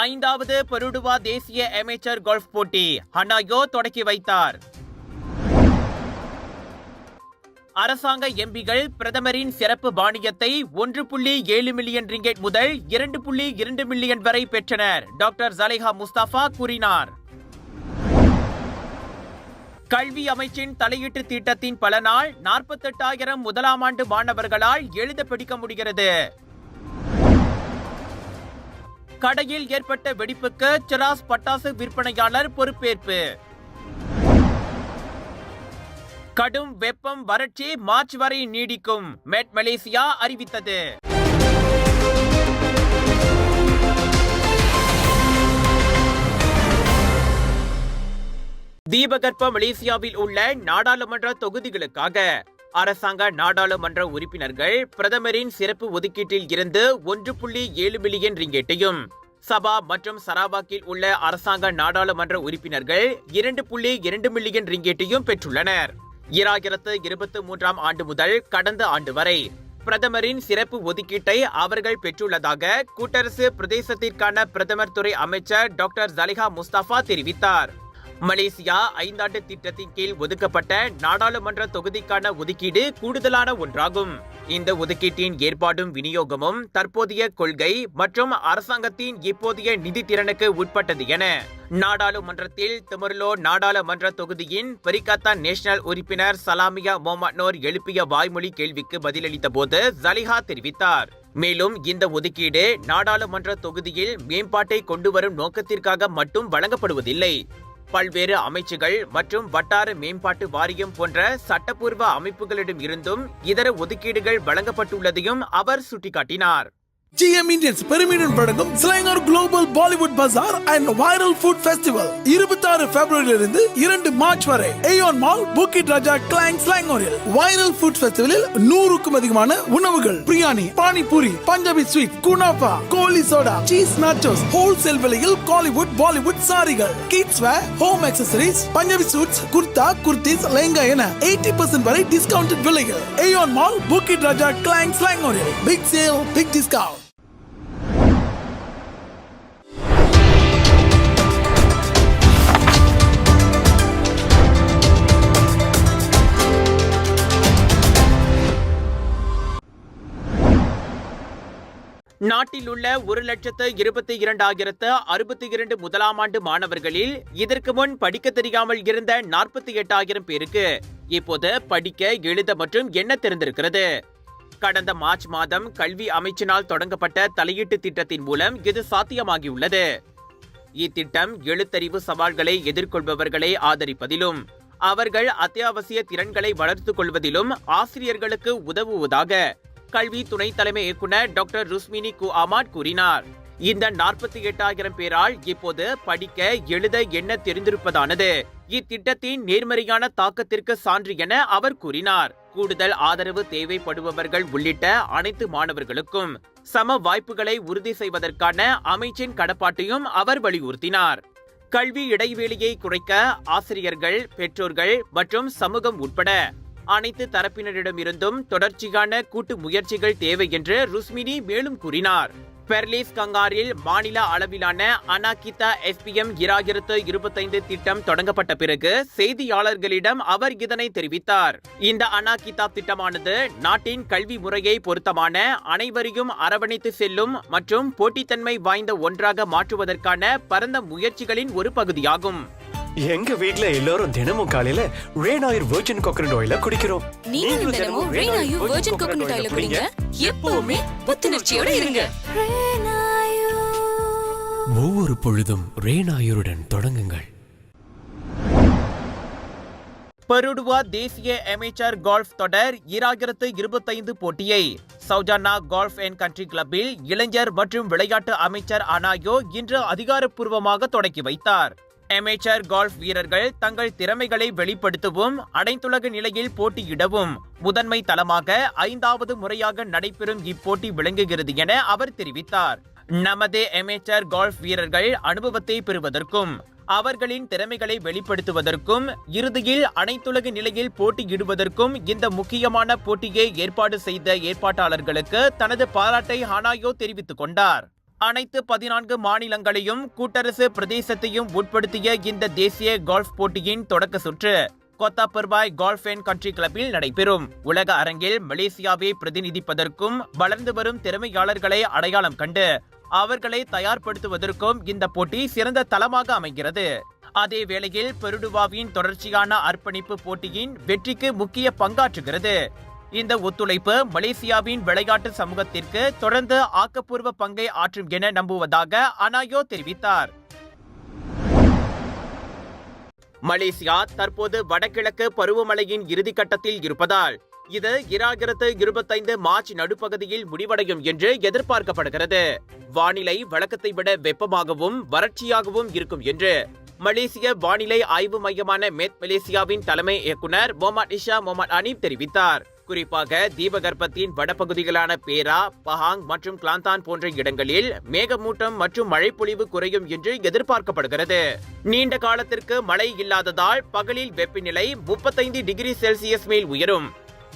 ஐந்தாவது பெருடுவா தேசிய அமைச்சர் கோல்ஃப் போட்டி. ஹனாயோ தொடக்கி வைத்தார். அரசாங்க எம்பிகள் பிரதமரின் சிறப்பு பாணியத்தை ஒன்று புள்ளி ஏழு மில்லியன் ரிங்கெட் முதல் இரண்டு புள்ளி இரண்டு மில்லியன் வரை பெற்றனர். டாக்டர் ஜலேஹா முஸ்தாஃபா கூறினார். கல்வி அமைச்சின் தலையீட்டு திட்டத்தின் பலனால் நாற்பத்தெட்டாயிரம் முதலாம் ஆண்டு மாணவர்களால் எழுத படிக்க முடிகிறது. கடையில் ஏற்பட்ட வெடிப்புக்கு சிராஸ் பட்டாசு விற்பனையாளர் பொறுப்பேற்பு. கடும் வெப்பம் வறட்சி மார்ச் வரை நீடிக்கும். மெட் மலேசியா அறிவித்தது. தீபகற்ப மலேசியாவில் உள்ள நாடாளுமன்ற தொகுதிகளுக்காக அரசாங்க நாடாளுமன்ற உறுப்பினர்கள் பிரதமரின் சிறப்பு ஒதுக்கீட்டில் இருந்து ஒன்று புள்ளி ஏழு மில்லியன் ரிங்கெட்டையும் சபா மற்றும் சராபாக்கில் உள்ள அரசாங்க நாடாளுமன்ற உறுப்பினர்கள் இரண்டு புள்ளி இரண்டு மில்லியன் ரிங்கெட்டையும் பெற்றுள்ளனர். இராயிரத்து இருபத்தி மூன்றாம் ஆண்டு முதல் கடந்த ஆண்டு வரை பிரதமரின் சிறப்பு ஒதுக்கீட்டை அவர்கள் பெற்றுள்ளதாக கூட்டரசு பிரதேசத்திற்கான பிரதமர் துறை அமைச்சர் டாக்டர் ஜலிஹா முஸ்தபா தெரிவித்தார். மலேசியா ஐந்தாண்டு திட்டத்தின் கீழ் ஒதுக்கப்பட்ட நாடாளுமன்ற தொகுதிக்கான ஒதுக்கீடு கூடுதலான ஒன்றாகும். இந்த ஒதுக்கீட்டின் ஏற்பாடும் விநியோகமும் தற்போதைய கொள்கை மற்றும் அரசாங்கத்தின் இப்போதைய நிதி திறனுக்கு உட்பட்டது என நாடாளுமன்றத்தில் திமர்லோ நாடாளுமன்ற தொகுதியின் பெரிகாத்தா நேஷனல் உறுப்பினர் சலாமியா மொமட்னோர் எழுப்பிய வாய்மொழி கேள்விக்கு பதிலளித்த போது ஜலிஹா தெரிவித்தார். மேலும் இந்த ஒதுக்கீடு நாடாளுமன்ற தொகுதியில் மேம்பாட்டை கொண்டு வரும் நோக்கத்திற்காக மட்டும் வழங்கப்படுவதில்லை. பல்வேறு அமைச்சுகள் மற்றும் வட்டார மேம்பாட்டு வாரியம் போன்ற சட்டப்பூர்வ அமைப்புகளிடம் இருந்தும் இதர ஒதுக்கீடுகள் வழங்கப்பட்டுள்ளதையும் அவர் சுட்டிக்காட்டினார். ஜிஎம் இந்தியன்ஸ் பெருமிடன் வழங்கும் Selangor global Bollywood bazaar and viral food festival இருபத்தாறு பிப்ரவரியில இருந்து இரண்டு மார்ச் வரை Aeon mall Bukit Raja Klang ஸ்லாங்கோரில் viral food ஃபெஸ்டிவலில் நூறுக்கும் அதிகமான உணவுகள். பிரியாணி பானிபூரி பஞ்சாபி ஸ்வீட் குனாஃபா கோலி சோடா சீஸ் நாச்சோஸ் ஹோல்சேல் விலையில் Kollywood Bollywood சாரிகள். Kids wear home accessories Punjabi suits kurta kurtis lehenga என எயிட்டி பர்சன்ட் வரை டிஸ்கவுண்ட் விலைகள். Aeon mall Bukit Raja Klang ஸ்லாங்கோரில் big sale big discount நாட்டில் உள்ள ஒரு லட்சத்து இருபத்தி இரண்டாயிரத்து அறுபத்தி இரண்டு முதலாம் ஆண்டு மாணவர்களில் இதற்கு முன் படிக்க தெரியாமல் இருந்த நாற்பத்தி எட்டாயிரம் பேருக்கு இப்போது படிக்க எழுத மற்றும் எண்ண தெரிந்திருக்கிறது. கடந்த மார்ச் மாதம் கல்வி அமைச்சினால் தொடங்கப்பட்ட தலையீட்டு திட்டத்தின் மூலம் இது சாத்தியமாகியுள்ளது. இத்திட்டம் எழுத்தறிவு சவால்களை எதிர்கொள்பவர்களை ஆதரிப்பதிலும் அவர்கள் அத்தியாவசிய திறன்களை வளர்த்துக் கொள்வதிலும் ஆசிரியர்களுக்கு உதவுவதாக கல்வி துணை தலைமை இயக்குனர் டாக்டர் ருஸ்மினி கு அமாட் கூறினார். இந்த நாற்பத்தி எட்டாயிரம் பேரால் இப்போது படிக்க எழுத என்ன தெரிந்திருப்பதானது? இத்திட்டத்தின் நேர்மறையான தாக்கத்திற்கு சான்று என அவர் கூறினார். கூடுதல் ஆதரவு தேவைப்படுபவர்கள் உள்ளிட்ட அனைத்து மாணவர்களுக்கும் சம வாய்ப்புகளை உறுதி செய்வதற்கான அமைச்சின் கடப்பாட்டையும் அவர் வலியுறுத்தினார். கல்வி இடைவெளியை குறைக்க ஆசிரியர்கள் பெற்றோர்கள் மற்றும் சமூகம் உட்பட அனைத்து தரப்பினரிடமிருந்தும் தொடர்ச்சியான கூட்டு முயற்சிகள் தேவை என்று ருஸ்மினி மேலும் கூறினார். பெர்லிஸ் கங்காரில் மாநில அளவிலான அனாகிதா எஸ்பிஎம் இராயிரத்து இருபத்தைந்து திட்டம் தொடங்கப்பட்ட பிறகு செய்தியாளர்களிடம் அவர் இதனை தெரிவித்தார். இந்த அனாகிதா திட்டமானது நாட்டின் கல்வி முறையை பொருத்தமான அனைவரையும் அரவணைத்து செல்லும் மற்றும் போட்டித்தன்மை வாய்ந்த ஒன்றாக மாற்றுவதற்கான பரந்த முயற்சிகளின் ஒரு பகுதியாகும். எங்க வீட்ல எல்லாரும் தினமும் காலையில ஆயில் வெர்ஜின் கோகனட் ஆயில குடிக்கிறோம். நீங்களும் தினமும் ரெய்னாயு வெர்ஜின் கோகனட் ஆயில குடிங்க. எப்பவுமே புத்துணர்ச்சியோட இருங்க. ஒவ்வொரு பொழுதும் ரேனாயுருடன் தொடங்குங்கள். பருடுவா தேசிய அமெச்சர் கோல்ஃப் தொடர் இராயிரத்து இருபத்தைந்து போட்டியை சௌஜானா கோல்ஃப் அண்ட் கண்ட்ரி கிளப்பில் இளைஞர் மற்றும் விளையாட்டு அமைச்சர் அனாயோ இன்று அதிகாரப்பூர்வமாக தொடக்கி வைத்தார். அமெச்சர் கோல்ஃப் வீரர்கள் தங்கள் திறமைகளை வெளிப்படுத்தவும் அனைத்துலக நிலையில் போட்டியிடவும் முதன்மை தளமாக ஐந்தாவது முறையாக நடைபெறும் இப்போட்டி விளங்குகிறது என அவர் தெரிவித்தார். நமது அமெச்சர் கோல்ஃப் வீரர்கள் அனுபவத்தை பெறுவதற்கும் அவர்களின் திறமைகளை வெளிப்படுத்துவதற்கும் இறுதியில் அனைத்துலக நிலையில் போட்டியிடுவதற்கும் இந்த முக்கியமான போட்டியை ஏற்பாடு செய்த ஏற்பாட்டாளர்களுக்கு தனது பாராட்டை ஹானாயோ தெரிவித்துக் கொண்டார். அனைத்து பதினான்கு மாநிலங்களையும் கூட்டரசு பிரதேசத்தையும் உட்படுத்திய இந்த தேசிய கோல்ஃப் போட்டியின் தொடக்க சுற்று கொத்தாபர்பாய் கோல்ஃப் அண்ட் கண்ட்ரி கிளப்பில் நடைபெறும். உலக அரங்கில் மலேசியாவை பிரதிநிதிப்பதற்கும் வளர்ந்து வரும் திறமையாளர்களை அடையாளம் கண்டு அவர்களை தயார்படுத்துவதற்கும் இந்த போட்டி சிறந்த தளமாக அமைகிறது. அதே வேளையில் பெருடுவாவின் தொடர்ச்சியான அர்ப்பணிப்பு போட்டியின் வெற்றிக்கு முக்கிய பங்காற்றுகிறது. இந்த ஒத்துழைப்பு மலேசியாவின் விளையாட்டு சமூகத்திற்கு தொடர்ந்து ஆக்கப்பூர்வ பங்கை ஆற்றும் என நம்புவதாக அனாயோ தெரிவித்தார். மலேசியா தற்போது வடகிழக்கு பருவமழையின் இறுதிக்கட்டத்தில் இருப்பதால் இது இராயிரத்து இருபத்தைந்து மார்ச் நடுப்பகுதியில் முடிவடையும் என்று எதிர்பார்க்கப்படுகிறது. வானிலை வழக்கத்தை விட வெப்பமாகவும் வறட்சியாகவும் இருக்கும் என்று மலேசிய வானிலை ஆய்வு மையமான மேத் மலேசியாவின் தலைமை இயக்குனர் மொமாட் இஷா மொமாட் அனீப் தெரிவித்தார். குறிப்பாக தீபகற்பத்தின் வடபகுதிகளான பேரா பஹாங் மற்றும் கிளாந்தான் போன்ற இடங்களில் மேகமூட்டம் மற்றும் மழைப்பொழிவு குறையும் என்று எதிர்பார்க்கப்படுகிறது. நீண்ட காலத்திற்கு மழை இல்லாததால் பகலில் வெப்பநிலை முப்பத்தைந்து டிகிரி செல்சியஸ் மேல் உயரும்.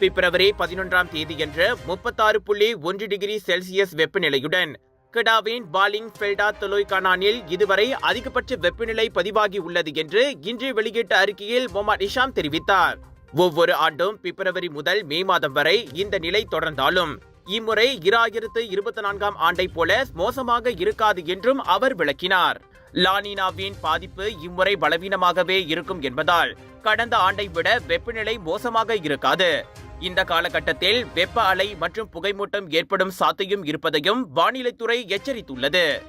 பிப்ரவரி பதினொன்றாம் தேதியன்று முப்பத்தாறு புள்ளி ஒன்று டிகிரி செல்சியஸ் வெப்பநிலையுடன் கெடாவின் பாலிங் ஃபெல்டா தொலோய்கானானில் இதுவரை அதிகபட்ச வெப்பநிலை பதிவாகி உள்ளது என்று இன்று வெளியிட்ட அறிக்கையில் மொஹமட் இஷாம் தெரிவித்தார். ஒவ்வொரு ஆண்டும் பிப்ரவரி முதல் மே மாதம் வரை இந்த நிலை தொடர்ந்தாலும் இம்முறை இராயிரத்து இருபத்தி நான்காம் ஆண்டை போல மோசமாக இருக்காது என்றும் அவர் விளக்கினார். லானினாவின் பாதிப்பு இம்முறை பலவீனமாகவே இருக்கும் என்பதால் கடந்த ஆண்டை விட வெப்பநிலை மோசமாக இருக்காது. இந்த காலகட்டத்தில் வெப்ப அலை மற்றும் புகைமூட்டம் ஏற்படும் சாத்தியம் இருப்பதையும் வானிலைத்துறை எச்சரித்துள்ளது.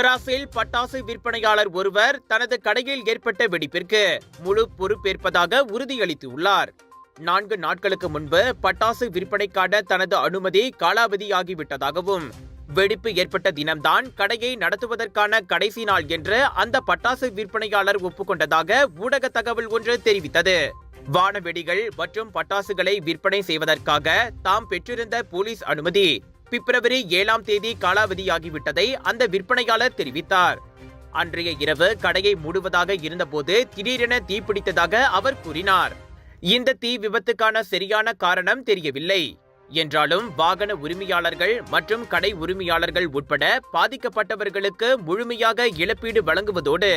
செராசில் பட்டாசு விற்பனையாளர் ஒருவர் தனது கடையில் ஏற்பட்ட வெடிப்பிற்கு முழு பொறுப்பேற்பதாக உறுதியளித்துள்ளார். நான்கு நாட்களுக்கு முன்பு பட்டாசு விற்பனைக்கான தனது அனுமதி காலாவதியாகிவிட்டதாகவும் வெடிப்பு ஏற்பட்ட தினம்தான் கடையை நடத்துவதற்கான கடைசி நாள் என்று அந்த பட்டாசு விற்பனையாளர் ஒப்புக்கொண்டதாக ஊடக தகவல் ஒன்று தெரிவித்தது. வானவெடிகள் மற்றும் பட்டாசுகளை விற்பனை செய்வதற்காக தாம் பெற்றிருந்த போலீஸ் அனுமதி பிப்ரவரி ஏழாம் தேதி காலாவதியாகிவிட்டதை அந்த விற்பனையாளர் தெரிவித்தார். அன்றைய இரவு கடையை மூடுவதாக இருந்தபோது திடீரென தீப்பிடித்ததாக அவர் கூறினார். இந்த தீ விபத்துக்கான சரியான காரணம் தெரியவில்லை. என்றாலும் வாகன உரிமையாளர்கள் மற்றும் கடை உரிமையாளர்கள் உட்பட பாதிக்கப்பட்டவர்களுக்கு முழுமையாக இழப்பீடு வழங்குவதோடு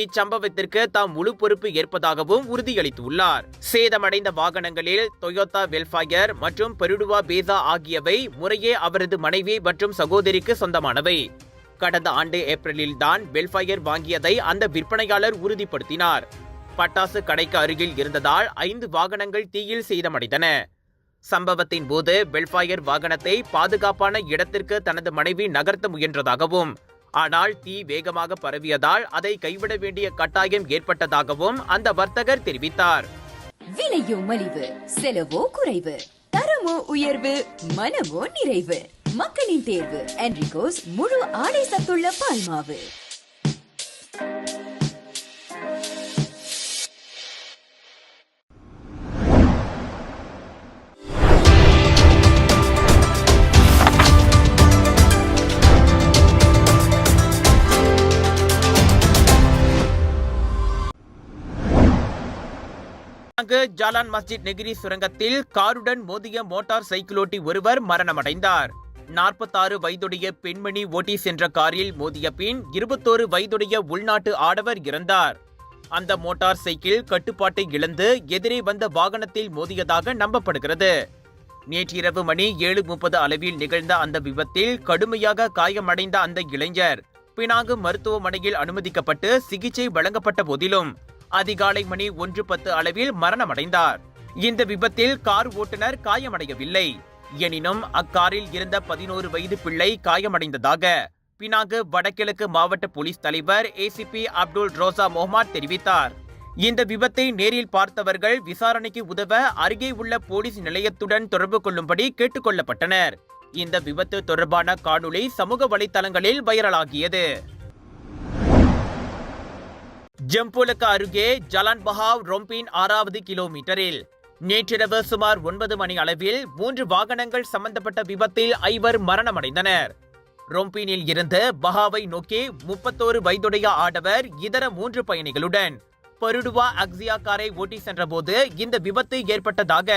இச்சம்பவத்திற்கு தாம் முழு பொறுப்பு ஏற்பதாகவும் உறுதியளித்துள்ளார். சேதமடைந்த வாகனங்களில் டொயோட்டா வெல்ஃபயர் மற்றும் பெருடுவா பேசா ஆகியவை முறையே அவரது மனைவி மற்றும் சகோதரிக்கு சொந்தமானவை. கடந்த ஆண்டு ஏப்ரலில் தான் வெல்ஃபயர் வாங்கியதை அந்த விற்பனையாளர் உறுதிப்படுத்தினார். பட்டாசு கடைக்கு அருகில் இருந்ததால் ஐந்து வாகனங்கள் தீயில் சேதமடைந்தன. சம்பவத்தின் போது வெல்ஃபயர் வாகனத்தை பாதுகாப்பான இடத்திற்கு தனது மனைவி நகர்த்த முயன்றதாகவும் ஆனால் தீ வேகமாக பரவியதால் அதை கைவிட வேண்டிய கட்டாயம் ஏற்பட்டதாகவும் அந்த வர்த்தகர் தெரிவித்தார். விலையோ மலிவு செலவோ குறைவு தரமோ உயர்வு மனமோ நிறைவு. மக்களின் தேர்வு என்ரிகோஸ் முழு ஆடை சத்துள்ள பால்மாவு. அங்கு ஜாலான் மஸ்ஜித் நெகிரி சுரங்கத்தில் காருடன் மோதிய மோட்டார் சைக்கிளோட்டி ஒருவர் மரணமடைந்தார். நாற்பத்தாறு வயதுடைய பெண்மணி ஓட்டி சென்ற காரில் மோதிய பின் இருபத்தோரு வயதுடைய உள்நாட்டு ஆடவர் இறந்தார். அந்த மோட்டார் சைக்கிள் கட்டுப்பாட்டை இழந்து எதிரே வந்த வாகனத்தில் மோதியதாக நம்பப்படுகிறது. நேற்றிரவு மணி ஏழு முப்பது அளவில் நிகழ்ந்த அந்த விபத்தில் கடுமையாக காயமடைந்த அந்த இளைஞர் பினாங்கு மருத்துவமனையில் அனுமதிக்கப்பட்டு சிகிச்சை வழங்கப்பட்ட போதிலும் அதிகாலை மணி ஒன்று பத்து அளவில் மரணமடைந்தார். இந்த விபத்தில் கார் ஓட்டுநர் காயமடையவில்லை. எனினும் அக்காரில் இருந்த பதினோரு வயது பிள்ளை காயமடைந்ததாக பினாங்கு வடகிழக்கு மாவட்ட போலீஸ் தலைவர் ஏசிபி அப்துல் ரோசா மொஹமாட் தெரிவித்தார். இந்த விபத்தை நேரில் பார்த்தவர்கள் விசாரணைக்கு உதவ அருகே உள்ள போலீஸ் நிலையத்துடன் தொடர்பு கொள்ளும்படி கேட்டுக்கொள்ளப்பட்டனர். இந்த விபத்து தொடர்பான காணொளி சமூக வலைதளங்களில் வைரலாகியது. ஜம்பூலுக்கு அருகே ஜலான் பஹாவ் ரொம்பின் ஆறாவது கிலோமீட்டரில். நேற்றிரவு சுமார் ஒன்பது மணி அளவில் மூன்று வாகனங்கள் சம்பந்தப்பட்ட விபத்தில் ஐவர் மரணமடைந்தனர். ரொம்பினில் இருந்து பஹாவை நோக்கி முப்பத்தோரு வயதுடைய ஆடவர் இதர மூன்று பயணிகளுடன் பருடுவா அக்ஸியா காரை ஓட்டி சென்றபோது இந்த விபத்து ஏற்பட்டதாக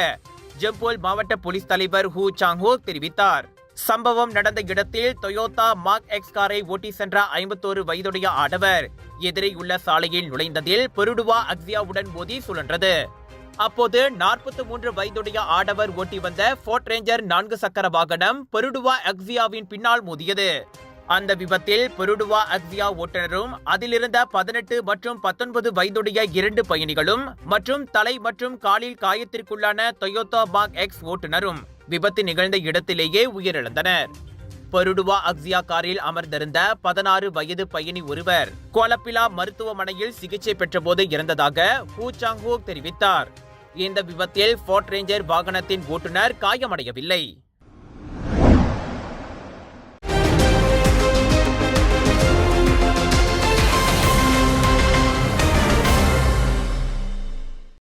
ஜம்போல் மாவட்ட போலீஸ் தலைவர் ஹூ சாங்ஹோ தெரிவித்தார். சம்பவம் நடந்த இடத்தில் டொயோட்டா மார்க் எக்ஸ் காரை ஓட்டி சென்ற ஐம்பத்தோரு வயதுடைய ஆடவர் எதிரே உள்ள சாலையில் நுழைந்ததில் பெருடுவா அக்ஸியாவுடன் மோதி சுழன்றது. அப்போது நாற்பத்தி மூன்று வயதுடைய ஆடவர் ஓட்டி வந்த ஃபோர்ட் ரேஞ்சர் நான்கு சக்கர வாகனம் பெருடுவா அக்ஸியாவின் பின்னால் மோதியது. அந்த விபத்தில் பெருடுவா அக்ஸியா ஓட்டுநரும் அதிலிருந்த பதினெட்டு மற்றும் பத்தொன்பது வயதுடைய இரண்டு பயணிகளும் மற்றும் தலை மற்றும் காலில் காயத்திற்குள்ளான டொயோட்டா பாக் எக்ஸ் ஓட்டுநரும் விபத்து நிகழ்ந்த இடத்திலேயே உயிரிழந்தனர். பருடுவா அக்ஸியா காரில் அமர்ந்திருந்த பதினாறு வயது பயணி ஒருவர் கோலப்பிலா மருத்துவமனையில் சிகிச்சை பெற்றபோது இறந்ததாக ஹூ சாங் தெரிவித்தார். இந்த விபத்தில் ஃபோர்ட் ரேஞ்சர் வாகனத்தின் ஓட்டுநர் காயமடையவில்லை.